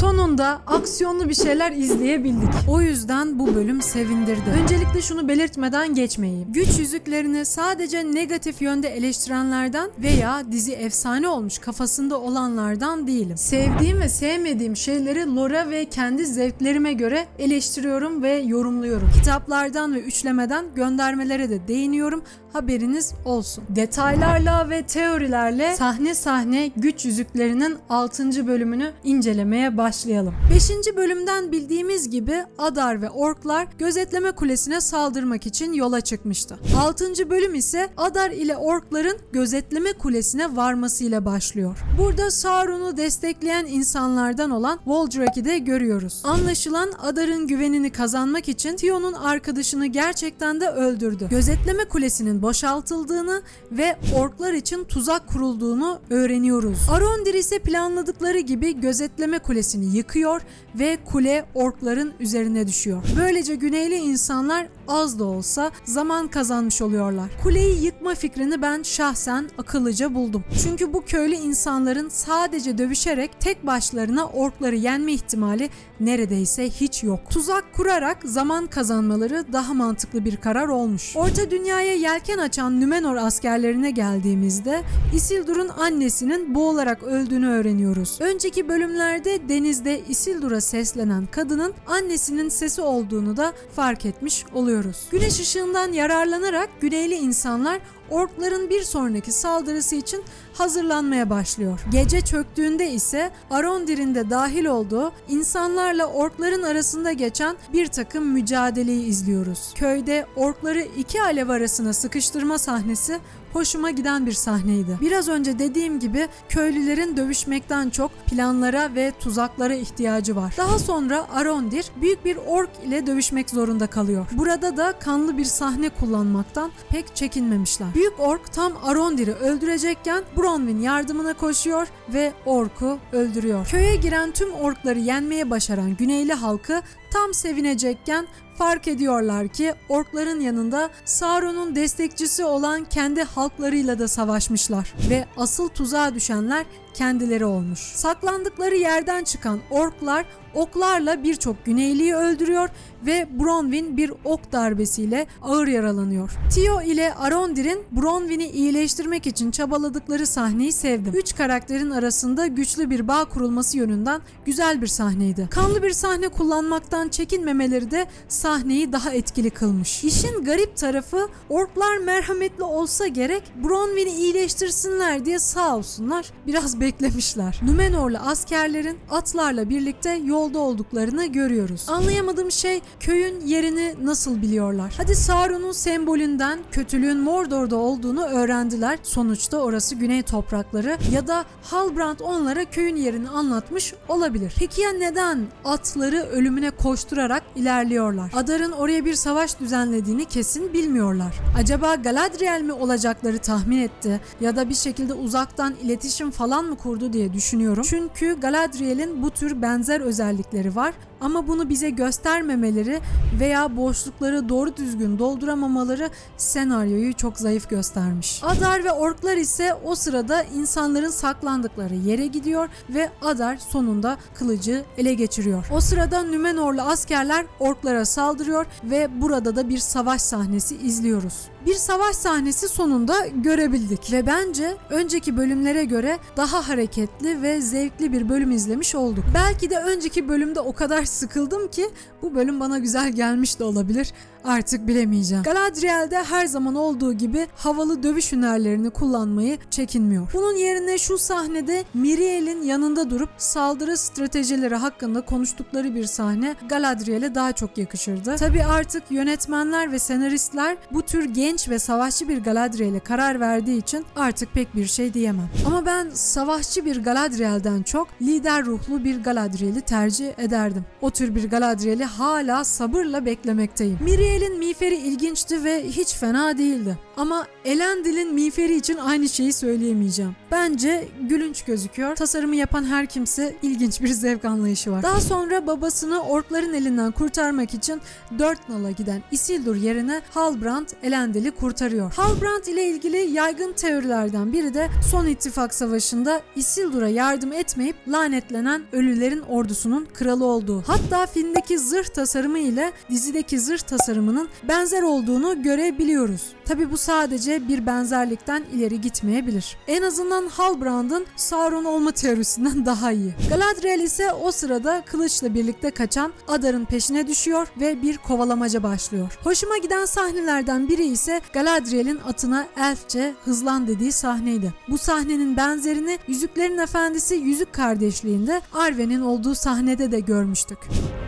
Sonunda aksiyonlu bir şeyler izleyebildik. O yüzden bu bölüm sevindirdi. Öncelikle şunu belirtmeden geçmeyeyim. Güç yüzüklerini sadece negatif yönde eleştirenlerden veya dizi efsane olmuş kafasında olanlardan değilim. Sevdiğim ve sevmediğim şeyleri Lora ve kendi zevklerime göre eleştiriyorum ve yorumluyorum. Kitaplardan ve üçlemeden göndermelere de değiniyorum. Haberiniz olsun. Detaylarla ve teorilerle sahne sahne güç yüzüklerinin 6. bölümünü incelemeye başlayalım. 5. bölümden bildiğimiz gibi Adar ve Orklar gözetleme kulesine saldırmak için yola çıkmıştı. 6. bölüm ise Adar ile Orkların gözetleme kulesine varmasıyla başlıyor. Burada Sauron'u destekleyen insanlardan olan Waldrek'i de görüyoruz. Anlaşılan Adar'ın güvenini kazanmak için Tion'un arkadaşını gerçekten de öldürdü. Gözetleme kulesinin boşaltıldığını ve orklar için tuzak kurulduğunu öğreniyoruz. Arondir ise planladıkları gibi gözetleme kulesini yıkıyor ve kule orkların üzerine düşüyor. Böylece güneyli insanlar az da olsa zaman kazanmış oluyorlar. Kuleyi yıkma fikrini ben şahsen akıllıca buldum. Çünkü bu köylü insanların sadece dövüşerek tek başlarına orkları yenme ihtimali neredeyse hiç yok. Tuzak kurarak zaman kazanmaları daha mantıklı bir karar olmuş. Orta dünyaya yelken açan Nümenor askerlerine geldiğimizde Isildur'un annesinin boğularak öldüğünü öğreniyoruz. Önceki bölümlerde denizde Isildur'a seslenen kadının annesinin sesi olduğunu da fark etmiş oluyoruz. Güneş ışığından yararlanarak güneyli insanlar orkların bir sonraki saldırısı için hazırlanmaya başlıyor. Gece çöktüğünde ise Arondir'in de dahil olduğu insanlarla orkların arasında geçen bir takım mücadeleyi izliyoruz. Köyde orkları iki alev arasına sıkıştırma sahnesi hoşuma giden bir sahneydi. Biraz önce dediğim gibi köylülerin dövüşmekten çok planlara ve tuzaklara ihtiyacı var. Daha sonra Arondir büyük bir ork ile dövüşmek zorunda kalıyor. Burada da kanlı bir sahne kullanmaktan pek çekinmemişler. Büyük ork tam Arondir'i öldürecekken Bronwyn yardımına koşuyor ve orku öldürüyor. Köye giren tüm orkları yenmeye başaran güneyli halkı tam sevinecekken fark ediyorlar ki orkların yanında Sauron'un destekçisi olan kendi halklarıyla da savaşmışlar. Ve asıl tuzağa düşenler kendileri olmuş. Saklandıkları yerden çıkan orklar oklarla birçok güneyliyi öldürüyor ve Bronwyn bir ok darbesiyle ağır yaralanıyor. Tio ile Arondir'in Bronwyn'i iyileştirmek için çabaladıkları sahneyi sevdim. Üç karakterin arasında güçlü bir bağ kurulması yönünden güzel bir sahneydi. Kanlı bir sahne kullanmaktan çekinmemeleri de sahneyi daha etkili kılmış. İşin garip tarafı orklar merhametli olsa gerek Bronwyn'i iyileştirsinler diye sağ olsunlar biraz beklemişler. Numenorlu askerlerin atlarla birlikte yolda olduklarını görüyoruz. Anlayamadığım şey köyün yerini nasıl biliyorlar? Hadi Sauron'un sembolünden kötülüğün Mordor'da olduğunu öğrendiler. Sonuçta orası güney toprakları ya da Halbrand onlara köyün yerini anlatmış olabilir. Peki ya neden atları ölümüne koşturarak ilerliyorlar? Adar'ın oraya bir savaş düzenlediğini kesin bilmiyorlar. Acaba Galadriel mi olacakları tahmin etti ya da bir şekilde uzaktan iletişim falan mı kurdu diye düşünüyorum. Çünkü Galadriel'in bu tür benzer özellikleri var ama bunu bize göstermemeleri veya boşlukları doğru düzgün dolduramamaları senaryoyu çok zayıf göstermiş. Adar ve orklar ise o sırada insanların saklandıkları yere gidiyor ve Adar sonunda kılıcı ele geçiriyor. O sırada Nümenorlu askerler orklara saldırıyor ve burada da bir savaş sahnesi izliyoruz. Bir savaş sahnesi sonunda görebildik ve bence önceki bölümlere göre daha hareketli ve zevkli bir bölüm izlemiş olduk. Belki de önceki bölümde o kadar sıkıldım ki bu bölüm bana güzel gelmiş de olabilir. Artık bilemeyeceğim. Galadriel'de her zaman olduğu gibi havalı dövüş hünerlerini kullanmayı çekinmiyor. Bunun yerine şu sahnede Miriel'in yanında durup saldırı stratejileri hakkında konuştukları bir sahne Galadriel'e daha çok yakışırdı. Tabi artık yönetmenler ve senaristler bu tür genç ve savaşçı bir Galadriel'e karar verdiği için artık pek bir şey diyemem. Ama ben savaşçı bir Galadriel'den çok lider ruhlu bir Galadriel'i tercih ederdim. O tür bir Galadriel'i hala sabırla beklemekteyim. Miriel'in miğferi ilginçti ve hiç fena değildi. Ama Elendil'in miğferi için aynı şeyi söyleyemeyeceğim. Bence gülünç gözüküyor. Tasarımı yapan her kimse ilginç bir zevk anlayışı var. Daha sonra babasını orkların elinden kurtarmak için dört nala giden Isildur yerine Halbrand Elendil'i kurtarıyor. Halbrand ile ilgili yaygın teorilerden biri de Son İttifak Savaşı'nda Isildur'a yardım etmeyip lanetlenen ölülerin ordusunun kralı olduğu. Hatta filmdeki zırh tasarımı ile dizideki zırh tasarımının benzer olduğunu görebiliyoruz. Tabi bu sadece bir benzerlikten ileri gitmeyebilir. En azından Halbrand'ın Sauron olma teorisinden daha iyi. Galadriel ise o sırada kılıçla birlikte kaçan Adar'ın peşine düşüyor ve bir kovalamaca başlıyor. Hoşuma giden sahnelerden biri ise Galadriel'in atına elfçe hızlan dediği sahneydi. Bu sahnenin benzerini Yüzüklerin Efendisi Yüzük Kardeşliği'nde Arwen'in olduğu sahnede de görmüştük. Duke.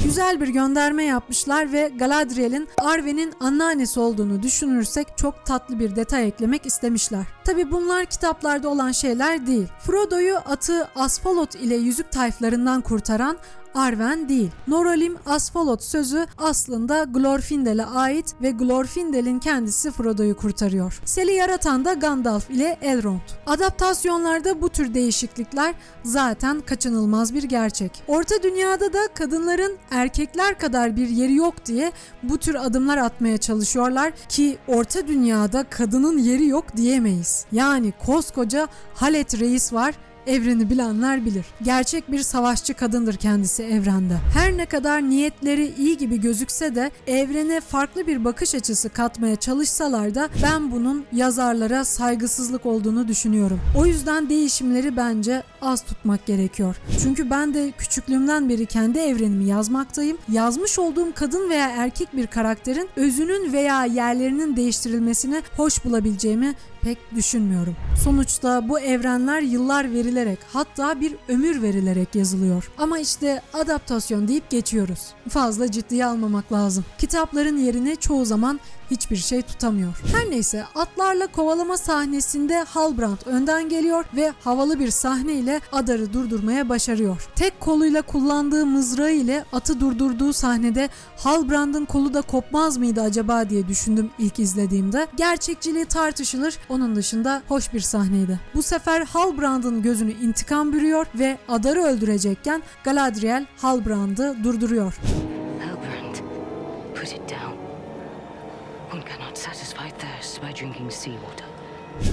Güzel bir gönderme yapmışlar ve Galadriel'in Arwen'in anneannesi olduğunu düşünürsek çok tatlı bir detay eklemek istemişler. Tabi bunlar kitaplarda olan şeyler değil. Frodo'yu atı Asfalot ile yüzük tayflarından kurtaran Arwen değil. Norolim Asfalot sözü aslında Glorfindel'e ait ve Glorfindel'in kendisi Frodo'yu kurtarıyor. Sel'i yaratan da Gandalf ile Elrond. Adaptasyonlarda bu tür değişiklikler zaten kaçınılmaz bir gerçek. Orta Dünya'da da kadınların erkekler kadar bir yeri yok diye bu tür adımlar atmaya çalışıyorlar ki Orta Dünya'da kadının yeri yok diyemeyiz. Yani koskoca Halet Reis var Evreni bilenler bilir. Gerçek bir savaşçı kadındır kendisi evrende. Her ne kadar niyetleri iyi gibi gözükse de evrene farklı bir bakış açısı katmaya çalışsalar da ben bunun yazarlara saygısızlık olduğunu düşünüyorum. O yüzden değişimleri bence az tutmak gerekiyor. Çünkü ben de küçüklüğümden beri kendi evrenimi yazmaktayım. Yazmış olduğum kadın veya erkek bir karakterin özünün veya yerlerinin değiştirilmesini hoş bulabileceğimi pek düşünmüyorum. Sonuçta bu evrenler yıllar verilerek hatta bir ömür verilerek yazılıyor. Ama işte adaptasyon deyip geçiyoruz. Fazla ciddiye almamak lazım. Kitapların yerini çoğu zaman hiçbir şey tutamıyor. Her neyse atlarla kovalama sahnesinde Halbrand önden geliyor ve havalı bir sahne ile Adar'ı durdurmaya başarıyor. Tek koluyla kullandığı mızrağı ile atı durdurduğu sahnede Halbrand'ın kolu da kopmaz mıydı acaba diye düşündüm ilk izlediğimde. Gerçekçiliği tartışılır. Onun dışında hoş bir sahneydi. Bu sefer Halbrand'ın gözünü intikam bürüyor ve Adar'ı öldürecekken Galadriel Halbrand'ı durduruyor. Halbrand, put it down.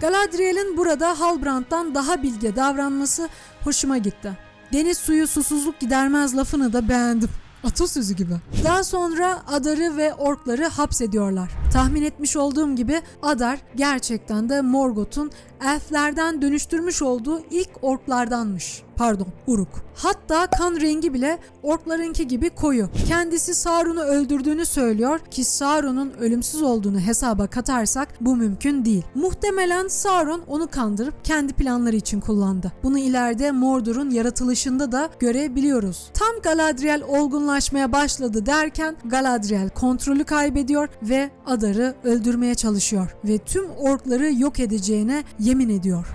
Galadriel'in burada Halbrand'dan daha bilge davranması hoşuma gitti. Deniz suyu susuzluk gidermez lafını da beğendim. Atasözü gibi. Daha sonra Adar'ı ve orkları hapsediyorlar. Tahmin etmiş olduğum gibi Adar gerçekten de Morgoth'un elflerden dönüştürmüş olduğu ilk orklardanmış. Pardon, Uruk. Hatta kan rengi bile orklarınki gibi koyu. Kendisi Sauron'u öldürdüğünü söylüyor ki Sauron'un ölümsüz olduğunu hesaba katarsak bu mümkün değil. Muhtemelen Sauron onu kandırıp kendi planları için kullandı. Bunu ileride Mordor'un yaratılışında da görebiliyoruz. Tam Galadriel olgunlaşmaya başladı derken Galadriel kontrolü kaybediyor ve Adar'ı öldürmeye çalışıyor ve tüm orkları yok edeceğine yemin ediyor.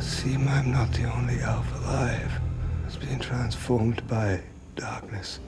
Seem I'm not the only elf alive who's been transformed by darkness.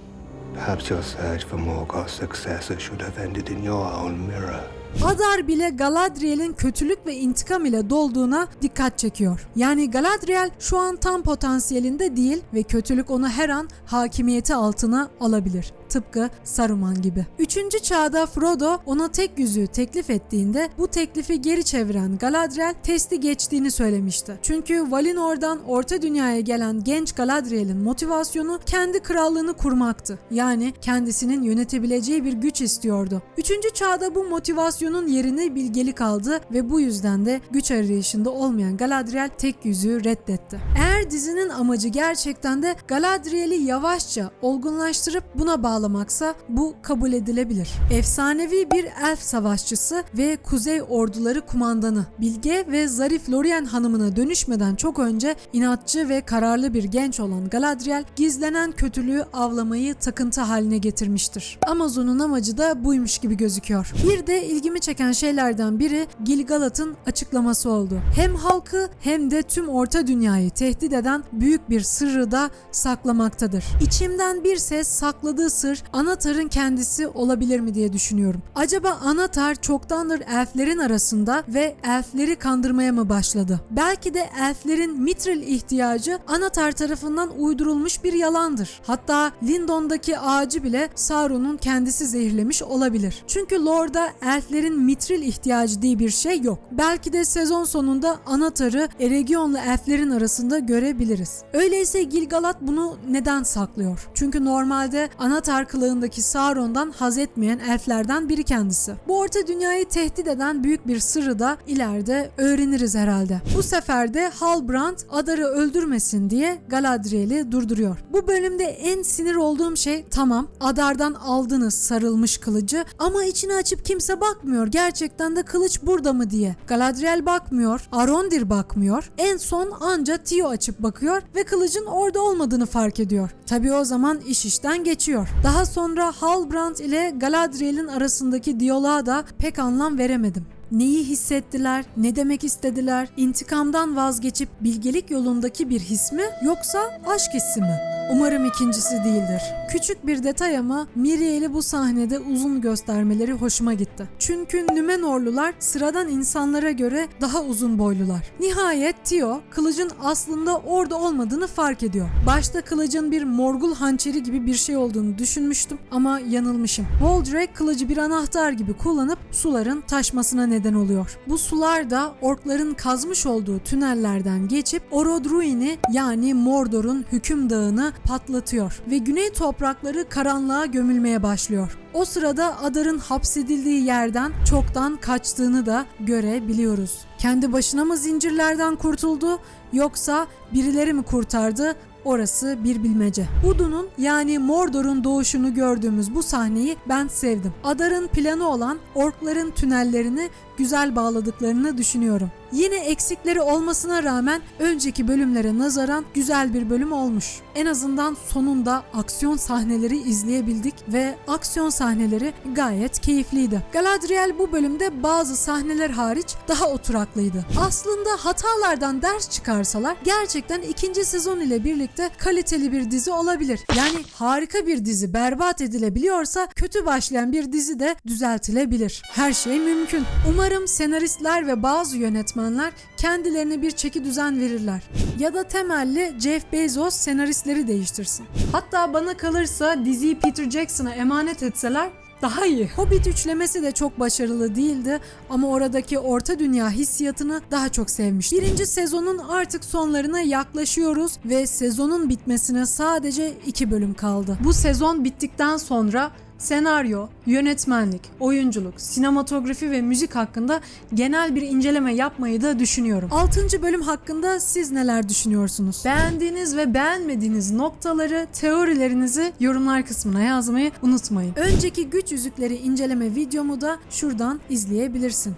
Perhaps your search for Morgoth's successor should have ended in your own mirror. Adar bile Galadriel'in kötülük ve intikam ile dolduğuna dikkat çekiyor. Yani Galadriel şu an tam potansiyelinde değil ve kötülük onu her an hakimiyeti altına alabilir. Tıpkı Saruman gibi. Üçüncü çağda Frodo ona tek yüzüğü teklif ettiğinde bu teklifi geri çeviren Galadriel testi geçtiğini söylemişti. Çünkü Valinor'dan Orta Dünya'ya gelen genç Galadriel'in motivasyonu kendi krallığını kurmaktı. Yani kendisinin yönetebileceği bir güç istiyordu. Üçüncü çağda bu motivasyon Nasyonun yerini bilgelik aldı ve bu yüzden de güç arayışında olmayan Galadriel tek yüzüğü reddetti. Eğer dizinin amacı gerçekten de Galadriel'i yavaşça olgunlaştırıp buna bağlamaksa bu kabul edilebilir. Efsanevi bir elf savaşçısı ve kuzey orduları kumandanı, bilge ve zarif Lorien hanımına dönüşmeden çok önce inatçı ve kararlı bir genç olan Galadriel gizlenen kötülüğü avlamayı takıntı haline getirmiştir. Amazon'un amacı da buymuş gibi gözüküyor. Bir de ilgimi çeken şeylerden biri Gilgalad'ın açıklaması oldu. Hem halkı hem de tüm orta dünyayı tehdit eden büyük bir sırrı da saklamaktadır. İçimden bir ses sakladığı sır Anatar'ın kendisi olabilir mi diye düşünüyorum. Acaba Anatar çoktandır elflerin arasında ve elfleri kandırmaya mı başladı? Belki de elflerin Mithril ihtiyacı Anatar tarafından uydurulmuş bir yalandır. Hatta Lindon'daki ağacı bile Sauron'un kendisi zehirlemiş olabilir. Çünkü Lord'a elflerin Mithril ihtiyacı diye bir şey yok. Belki de sezon sonunda Anatar'ı Eregion'la elflerin arasında görebiliriz. Öyleyse Gilgalad bunu neden saklıyor? Çünkü normalde Anatar kılığındaki Sauron'dan haz etmeyen elflerden biri kendisi. Bu orta dünyayı tehdit eden büyük bir sırrı da ileride öğreniriz herhalde. Bu sefer de Halbrand Adar'ı öldürmesin diye Galadriel'i durduruyor. Bu bölümde en sinir olduğum şey tamam Adar'dan aldınız sarılmış kılıcı ama içini açıp kimse bakmıyor. Gerçekten de kılıç burada mı diye. Galadriel bakmıyor, Arondir bakmıyor. En son anca Tio açıp bakıyor ve kılıcın orada olmadığını fark ediyor. Tabi o zaman iş işten geçiyor. Daha sonra Halbrand ile Galadriel'in arasındaki diyaloğa da pek anlam veremedim. Neyi hissettiler, ne demek istediler, intikamdan vazgeçip bilgelik yolundaki bir his mi yoksa aşk hissi mi? Umarım ikincisi değildir. Küçük bir detay ama Miriel'i bu sahnede uzun göstermeleri hoşuma gitti. Çünkü Nümenorlular sıradan insanlara göre daha uzun boylular. Nihayet Tio kılıcın aslında orada olmadığını fark ediyor. Başta kılıcın bir morgul hançeri gibi bir şey olduğunu düşünmüştüm ama yanılmışım. Voldrek kılıcı bir anahtar gibi kullanıp suların taşmasına neden oluyor. Bu sular da orkların kazmış olduğu tünellerden geçip Orodruin'i yani Mordor'un hüküm dağını patlatıyor ve güney toprakları karanlığa gömülmeye başlıyor. O sırada Adar'ın hapsedildiği yerden çoktan kaçtığını da görebiliyoruz. Kendi başına mı zincirlerden kurtuldu yoksa birileri mi kurtardı? Orası bir bilmece. Udun'un yani Mordor'un doğuşunu gördüğümüz bu sahneyi ben sevdim. Adar'ın planı olan orkların tünellerini güzel bağladıklarını düşünüyorum. Yine eksikleri olmasına rağmen önceki bölümlere nazaran güzel bir bölüm olmuş. En azından sonunda aksiyon sahneleri izleyebildik ve aksiyon sahneleri gayet keyifliydi. Galadriel bu bölümde bazı sahneler hariç daha oturaklıydı. Aslında hatalardan ders çıkarsalar gerçekten ikinci sezon ile birlikte kaliteli bir dizi olabilir. Yani harika bir dizi berbat edilebiliyorsa kötü başlayan bir dizi de düzeltilebilir. Her şey mümkün. Umarım senaristler ve bazı yönetmenler kendilerine bir çeki düzen verirler. Ya da temelli Jeff Bezos senaristleri değiştirsin. Hatta bana kalırsa diziyi Peter Jackson'a emanet etseler daha iyi. Hobbit üçlemesi de çok başarılı değildi ama oradaki orta dünya hissiyatını daha çok sevmiştim. Birinci sezonun artık sonlarına yaklaşıyoruz ve sezonun bitmesine sadece iki bölüm kaldı. Bu sezon bittikten sonra senaryo, yönetmenlik, oyunculuk, sinematografi ve müzik hakkında genel bir inceleme yapmayı da düşünüyorum. 6. bölüm hakkında siz neler düşünüyorsunuz? Beğendiğiniz ve beğenmediğiniz noktaları, teorilerinizi yorumlar kısmına yazmayı unutmayın. Önceki güç yüzükleri inceleme videomu da şuradan izleyebilirsin.